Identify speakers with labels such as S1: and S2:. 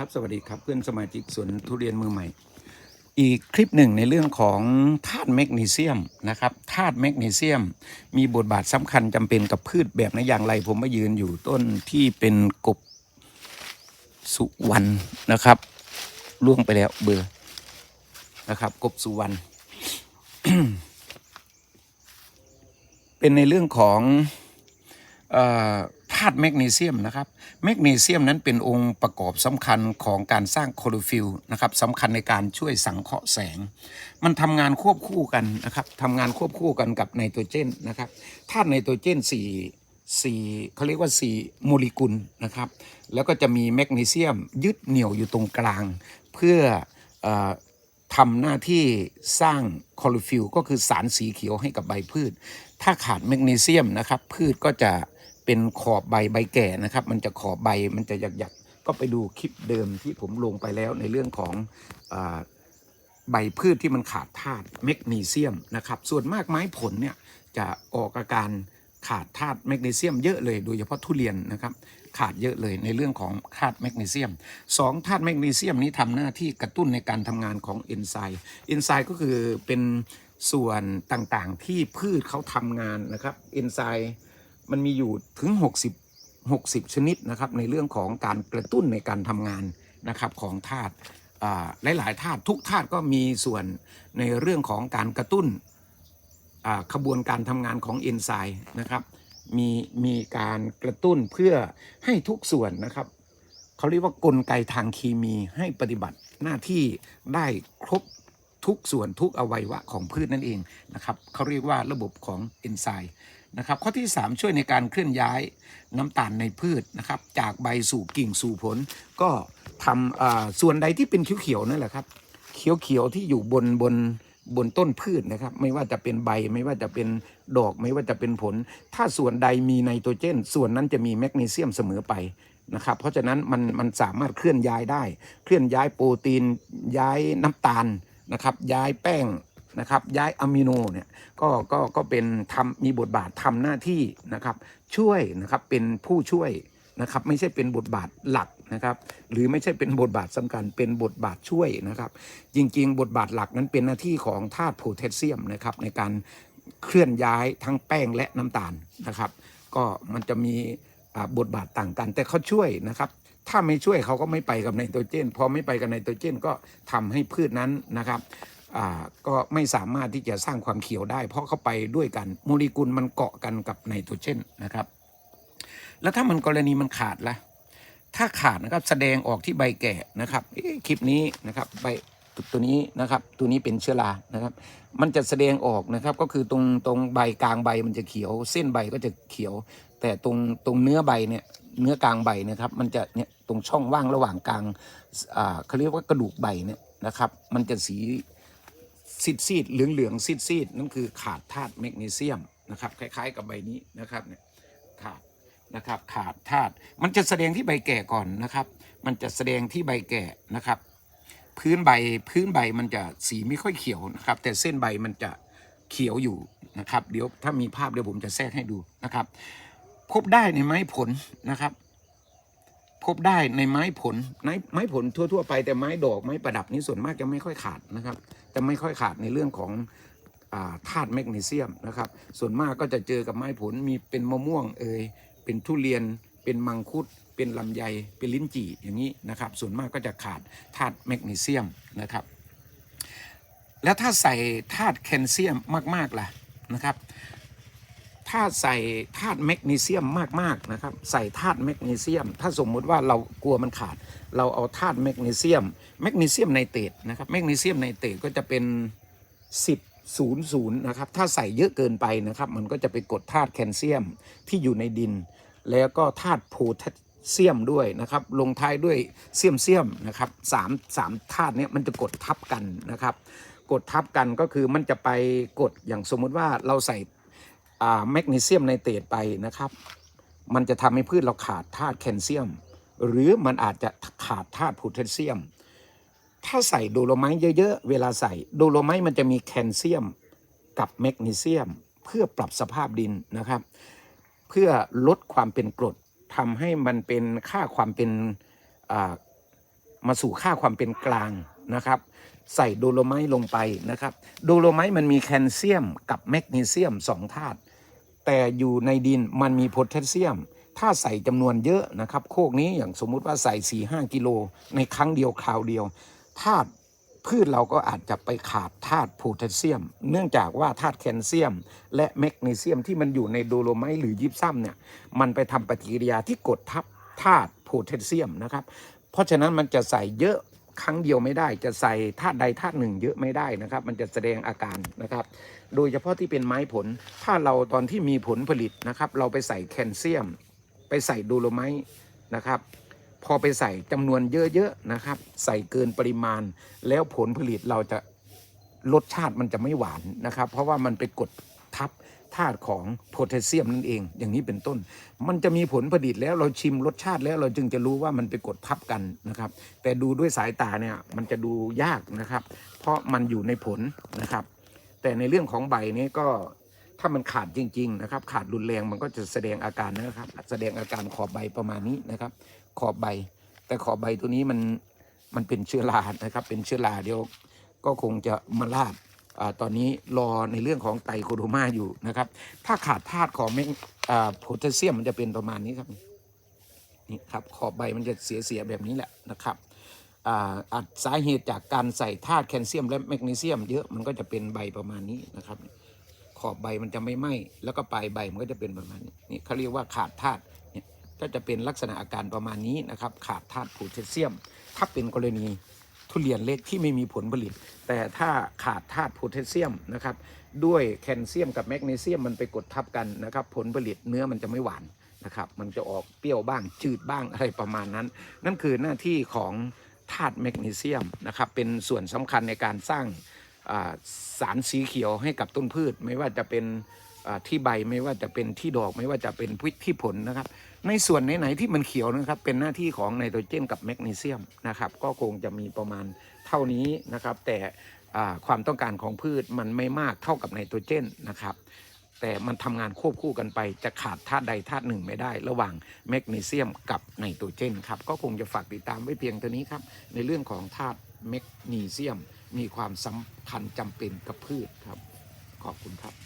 S1: ครับสวัสดีครับเพื่อนสมาชิกสวนทุเรียนมือใหม่ อีกคลิปหนึ่งในเรื่องของธาตุแมกนีเซียมนะครับธาตุแมกนีเซียม มีบทบาทสำคัญจำเป็นกับพืชแบบไหนอย่างไร ผมมายืนอยู่ต้นที่เป็นกบสุวรรณนะครับล่วงไปแล้วเบอร์นะครับ กบสุวรรณเป็นในเรื่องของเออ ธาตุแมกนีเซียมนะครับแมกนีเซียมนั้นเป็นองค์ประกอบสำคัญของการสร้างโคลอฟิลนะครับสำคัญในการช่วยสังเคราะห์แสง มันทำงานควบคู่กันนะครับทำงานควบคู่กันกับไนโตรเจนนะครับธาตุไนโตรเจนสี่สี่เขาเรียกว่าสี่โมเลกุลนะครับ แล้วก็จะมีแมกนีเซียมยึดเหนี่ยวอยู่ตรงกลาง เพื่อออทำหน้าที่สร้างคลอโรฟิลล์ก็คือสารสีเขียวให้กับใบพืช ถ้าขาดแมกนีเซียมนะครับ พืชก็จะ เป็นขอบใบใบแก่นะครับ มันจะขอบใบมันจะหยักๆก็ไปดูคลิปเดิมที่ผมลงไปแล้วในเรื่องของอใบพืชที่มันขาดธาตุแมกนีเซียมนะครับ ส่วนมากไม้ผลเนี่ยจะออกอาการขาดธาตุแมกนีเซียมเยอะเลยโดยเฉพาะทุเรียนนะครับ ขาดเยอะเลยในเรื่องของธาตุแมกนีเซียมสองธาตุแมกนีเซียมนี้ทำหน้าที่กระตุ้นในการทำงานของเอนไซม์เอนไซม์ก็คือเป็นส่วนต่างๆที่พืชเขาทำงานนะครับเอนไซม์ มันมีอยู่ถึง 60 60 ชนิดนะครับในเรื่องของการกระตุ้นในการทำงานนะครับของธาตุอ่าหลายๆธาตุทุกธาตุก็มีส่วนในเรื่องของการกระตุ้นอ่าขบวนการทำงานของเอนไซม์นะครับมีมีการกระตุ้นเพื่อให้ทุกส่วนนะครับเขาเรียกว่ากลไกทางเคมีให้ปฏิบัติหน้าที่ได้ครบ ทุกส่วนทุกอวัยวะของพืชนั่นเองนะครับเขาเรียกว่าระบบของเอนไซม์นะครับข้อที่ 3 ช่วยในการเคลื่อนย้ายน้ำตาลในพืชนะครับจากใบสู่กิ่งสู่ผล ก็ทำอ่าส่วนใดที่เป็นเขียวๆนั่นแหละครับ เขียวๆที่อยู่บนบนบนต้นพืชนะครับ ไม่ว่าจะเป็นใบไม่ว่าจะเป็นดอกไม่ว่าจะเป็นผล ถ้าส่วนใดมีไนโตรเจน ส่วนนั้นจะมีแมกนีเซียมเสมอไปนะครับเพราะฉะนั้นมันมันสามารถเคลื่อนย้ายได้ เคลื่อนย้ายโปรตีนย้ายน้ำตาล นะครับย้ายแป้งนะครับย้ายอะมิโนเนี่ยก็ก็ก็เป็นทำมีบทบาททำหน้าที่นะครับช่วยนะครับเป็นผู้ช่วยนะครับไม่ใช่เป็นบทบาทหลักนะครับหรือไม่ใช่เป็นบทบาทสำคัญเป็นบทบาทช่วยนะครับ จริงๆ บทบาทหลักนั้นเป็นหน้าที่ของธาตุโพแทสเซียมนะครับในการเคลื่อนย้ายทั้งแป้งและน้ำตาลนะครับ ก็มันจะมีบทบาทต่างกัน แต่เขาช่วยนะครับ ถ้าไม่ช่วยเขาก็ไม่ไปกับไนโตรเจน พอไม่ไปกับไนโตรเจนก็ทำให้พืชนั้นนะครับอ่าก็ไม่สามารถที่จะสร้างความเขียวได้ เพราะเขาไปด้วยกันโมเลกุลมันเกาะกันกับไนโตรเจนนะครับ แล้วถ้ามันกรณีมันขาดล่ะถ้าขาดนะครับแสดงออกที่ใบแก่นะครับคลิปนี้นะครับใบตัวนี้นะครับ ตัวนี้เป็นเชื้อรานะครับ มันจะแสดงออกนะครับก็คือตรงตรงใบกลางใบมันจะเขียว เส้นใบก็จะเขียว แต่ตรงตรงเนื้อใบเนี่ยเนื้อกลางใบนะครับ มันจะเนี่ย ตรงช่องว่างระหว่างกลางอ่าเขาเรียกว่ากระดูกใบเนี่ยนะครับ มันจะสีซีดซีดเหลืองเหลืองซีดซีดนั่นคือขาดธาตุแมกนีเซียมนะครับ คล้าย ๆ กับใบนี้นะครับเนี่ยขาดนะครับขาดธาตุมันจะแสดงที่ใบแก่ก่อนนะครับ มันจะแสดงที่ใบแก่นะครับ พื้นใบพื้นใบมันจะสีไม่ค่อยเขียวนะครับ แต่เส้นใบมันจะเขียวอยู่นะครับ เดี๋ยวถ้ามีภาพเดี๋ยวผมจะแทรกให้ดูนะครับ พบได้ในไม้ผลนะครับ พบได้ในไม้ผลไม้ไม้ผลทั่ว ๆ ไปแต่ไม้ดอกไม้ประดับนี้ส่วนมากจะไม่ค่อยขาดนะครับจะไม่ค่อยขาดในเรื่องของธาตุแมกนีเซียมนะครับ ส่วนมากก็จะเจอกับไม้ผลมีเป็นมะม่วงเอยเป็นทุเรียน เป็นมังคุด เป็นลำไย เป็นลิ้นจี่อย่างนี้นะครับ ส่วนมากก็จะขาดธาตุแมกนีเซียมนะครับ แล้วถ้าใส่ธาตุแคลเซียมมากๆล่ะนะครับ ถ้าใส่ธาตุแมกนีเซียมมากๆนะครับ ใส่ธาตุแมกนีเซียม ถ้าสมมุติว่าเรากลัวมันขาด เราเอาธาตุแมกนีเซียมแมกนีเซียมไนเตรตนะครับแมกนีเซียมไนเตรตก็จะเป็น 10 0 0นะครับ ถ้าใส่เยอะเกินไปนะครับ มันก็จะไปกดธาตุแคลเซียมที่อยู่ในดิน แล้วก็ธาตุโพแทสเซียมด้วยนะครับ ลงท้ายด้วยเซียมเซียมนะครับสามสามธาตุเนี้ยมันจะกดทับกันนะครับ กดทับกันก็คือมันจะไปกดอย่างสมมุติว่าเราใส่ แมกนีเซียมไนเตรตไปนะครับ มันจะทำให้พืชเราขาดธาตุแคลเซียม หรือมันอาจจะขาดธาตุโพแทสเซียม ถ้าใส่โดโลไมต์เยอะๆ เวลาใส่โดโลไมต์มันจะมีแคลเซียมกับแมกนีเซียม เพื่อปรับสภาพดินนะครับ เพื่อลดความเป็นกรดทำให้มันเป็นค่าความเป็นมาสู่ค่าความเป็นกลางนะครับ ใส่โดโลไมต์ลงไปนะครับ โดโลไมต์มันมีแคลเซียมกับแมกนีเซียมสองธาตุ แต่อยู่ในดินมันมีโพแทสเซียม ถ้าใส่จำนวนเยอะนะครับ โคกนี้อย่างสมมุติว่าใส่4ี่ห้ากิโลในครั้งเดียวคราวเดียวธาตุพืชเราก็อาจจะไปขาดธาตุโพแทสเซียม เนื่องจากว่าธาตุแคลเซียม และแมกนีเซียมที่มันอยู่ในโดโลไมต์หรือยิปซัมเนี่ยมันไปทำปฏิกิริยาที่กดทับธาตุโพแทสเซียมนะครับ เพราะฉะนั้นมันจะใส่เยอะ ครั้งเดียวไม่ได้ จะใส่ธาตุใดธาตุหนึ่งเยอะไม่ได้นะครับ มันจะแสดงอาการนะครับ โดยเฉพาะที่เป็นไม้ผล ถ้าเราตอนที่มีผลผลิตนะครับ เราไปใส่แคลเซียม ไปใส่ดูโลไมต์นะครับ พอไปใส่จำนวนเยอะๆนะครับ ใส่เกินปริมาณ แล้วผลผลิตเราจะรสชาติมันจะไม่หวานนะครับ เพราะว่ามันไปกดทับ ธาตุของโพแทสเซียมนั่นเอง อย่างนี้เป็นต้น มันจะมีผลผลิตแล้วเราชิมรสชาติแล้วเราจึงจะรู้ว่ามันไปกดทับกันนะครับ แต่ดูด้วยสายตาเนี่ยมันจะดูยากนะครับ เพราะมันอยู่ในผลนะครับ แต่ในเรื่องของใบนี้ก็ถ้ามันขาดจริง ๆ นะครับ ขาดรุนแรงมันก็จะแสดงอาการนะครับ แสดงอาการขอบใบประมาณนี้นะครับ ขอบใบ แต่ขอบใบตัวนี้มันมันเป็นเชื้อรานะครับ เป็นเชื้อราเดียวก็คงจะมาลาด ตอนนี้รอในเรื่องของไตรโคโดมาอยู่นะครับ ถ้าขาดธาตุของแมกอ่าโพแทสเซียมมันจะเป็นประมาณนี้ครับนี่ครับขอบใบมันจะเสียๆแบบนี้แหละนะครับอ่าอาจสาเหตุจากการใส่ธาตุแคลเซียมและแมกนีเซียม เยอะมันก็จะเป็นใบประมาณนี้นะครับ ขอบใบมันจะไม่ไหม้แล้วก็ปลายใบมันก็จะเป็นประมาณนี้นี่เขาเรียกว่าขาดธาตุเนี่ยก็จะเป็นลักษณะอาการประมาณนี้นะครับ ขาดธาตุโพแทสเซียม ถ้าเป็นกรณี ทุเรียนเล็กที่ไม่มีผลผลิต แต่ถ้าขาดธาตุโพแทสเซียมนะครับด้วยแคลเซียมกับแมกนีเซียมมันไปกดทับกันนะครับผลผลิตเนื้อมันจะไม่หวานนะครับมันจะออกเปรี้ยวบ้างจืดบ้างอะไรประมาณนั้น นั่นคือหน้าที่ของธาตุแมกนีเซียมนะครับเป็นส่วนสำคัญในการสร้างสารสีเขียวให้กับต้นพืช ไม่ว่าจะเป็น ที่ใบไม่ว่าจะเป็นที่ดอกไม่ว่าจะเป็นพืชที่ผลนะครับ ในส่วนไหนๆที่มันเขียวนะครับ เป็นหน้าที่ของไนโตรเจนกับแมกนีเซียมนะครับ ก็คงจะมีประมาณเท่านี้นะครับ แต่ความต้องการของพืชมันไม่มากเท่ากับไนโตรเจนนะครับ แต่มันทำงานควบคู่กันไป จะขาดธาตุใดธาตุหนึ่งไม่ได้ ระหว่างแมกนีเซียมกับไนโตรเจนครับก็คงจะฝากติดตามไว้เพียงเท่านี้ครับ ในเรื่องของธาตุแมกนีเซียม มีความสำคัญจำเป็นกับพืชครับ ขอบคุณครับ